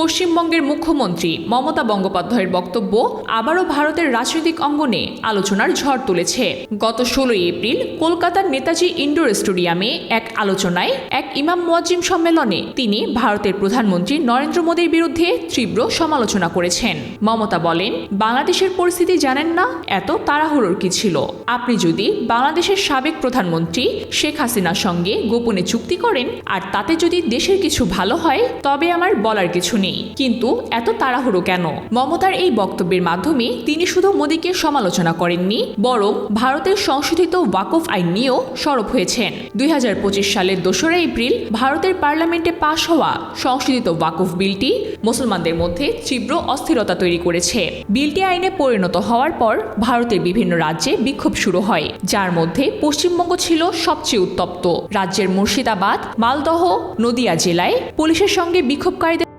পশ্চিমবঙ্গের মুখ্যমন্ত্রী মমতা বন্দ্যোপাধ্যায়ের বক্তব্য আবারও ভারতের রাজনৈতিক অঙ্গনে আলোচনার ঝড় তুলেছে। গত ষোলোই এপ্রিল কলকাতার নেতাজি ইন্ডোর স্টেডিয়ামে এক আলোচনায় এক ইমাম মোয়াজিম সম্মেলনে তিনি ভারতের প্রধানমন্ত্রী নরেন্দ্র মোদীর বিরুদ্ধে তীব্র সমালোচনা করেছেন। মমতা বলেন, বাংলাদেশের পরিস্থিতি জানেন না, এত তাড়াহুড়োর কি ছিল? আপনি যদি বাংলাদেশের সাবেক প্রধানমন্ত্রী শেখ হাসিনার সঙ্গে গোপনে চুক্তি করেন, আর তাতে যদি দেশের কিছু ভালো হয়, তবে আমার বলার কিছু নেই। কিন্তু এত তাড়াহুড়ো কেন? মমতার এই বক্তব্যের মাধ্যমে তিনি শুধু মোদীকে সমালোচনা করেননি, বরং ভারতের সংশোধিত ওয়াকফ আইন নিয়েও সরব হয়েছেন। দুই সালের দোসরা এপ্রিল ভারতের পার্লামেন্টে পাশ হওয়া সংশোধিত ওয়াকফ বিলটি মুসলমানদের মধ্যে তীব্র অস্থিরতা তৈরি করেছে। বিলটি আইনে পরিণত হওয়ার পর ভারতের বিভিন্ন রাজ্যে বিক্ষোভ শুরু হয়, যার মধ্যে পশ্চিমবঙ্গ ছিল সবচেয়ে উত্তপ্ত। রাজ্যের মুর্শিদাবাদ, মালদহ, নদিয়া জেলায় পুলিশের সঙ্গে বিক্ষোভকারীদের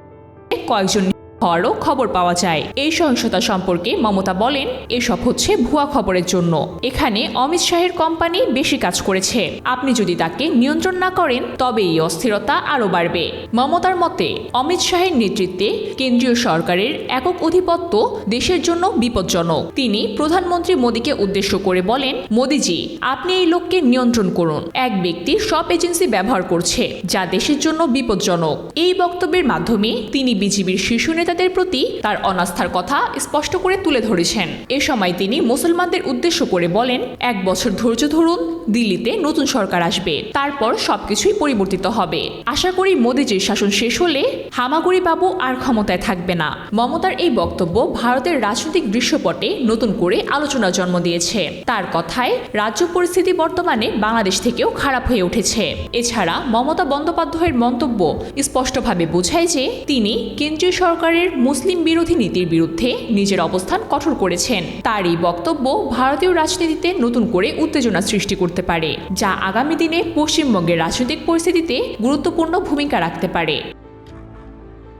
কয়েকজন হওয়ারও খবর পাওয়া যায়। এই সহিংসতা সম্পর্কে মমতা বলেন, এসব হচ্ছে ভুয়া খবরের জন্য। এখানে অমিত শাহের কোম্পানি বেশি কাজ করেছে। আপনি যদি তাকে নিয়ন্ত্রণ না করেন, তবে এই অস্থিরতা আরও বাড়বে। মমতার মতে, অমিত শাহের নেতৃত্বে কেন্দ্রীয় সরকারের একক অধিপত্য দেশের জন্য বিপজ্জনক। তিনি প্রধানমন্ত্রী মোদীকে উদ্দেশ্য করে বলেন, মোদীজি, আপনি এই লোককে নিয়ন্ত্রণ করুন। এক ব্যক্তি সব এজেন্সি ব্যবহার করছে, যা দেশের জন্য বিপজ্জনক। এই বক্তব্যের মাধ্যমে তিনি বিজিবির শীর্ষ নেতাদের প্রতি তার অনাস্থার কথা স্পষ্ট করে তুলে ধরেছেন। এ সময় তিনি মুসলমানদের উদ্দেশ্য করে বলেন, এক বছর ধৈর্য ধরুন, দিল্লিতে নতুন সরকার আসবে। তারপর সবকিছুই পরিবর্তিত হবে। আশা করি মোদীজির শাসন শেষ হলে হামাগুড়ি বাবু আর ক্ষমতায় থাকবে না। মমতার এই বক্তব্য ভারতের রাজনৈতিক দৃশ্যপটে নতুন করে আলোচনা জন্ম দিয়েছে। তার কথায়, রাজ্য পরিস্থিতি বর্তমানে বাংলাদেশ থেকেও খারাপ হয়ে উঠেছে। এছাড়া মমতা বন্দ্যোপাধ্যায়ের মন্তব্য স্পষ্টভাবে বোঝায় যে তিনি কেন্দ্রীয় সরকারের মুসলিম বিরোধী নীতির বিরুদ্ধে নিজের অবস্থান কঠোর করেছেন। তার এই বক্তব্য ভারতীয় রাজনীতিতে নতুন করে উত্তেজনা সৃষ্টি করতে পারে, যা আগামী দিনে পশ্চিমবঙ্গের রাজনৈতিক পরিস্থিতিতে গুরুত্বপূর্ণ ভূমিকা রাখতে পারে।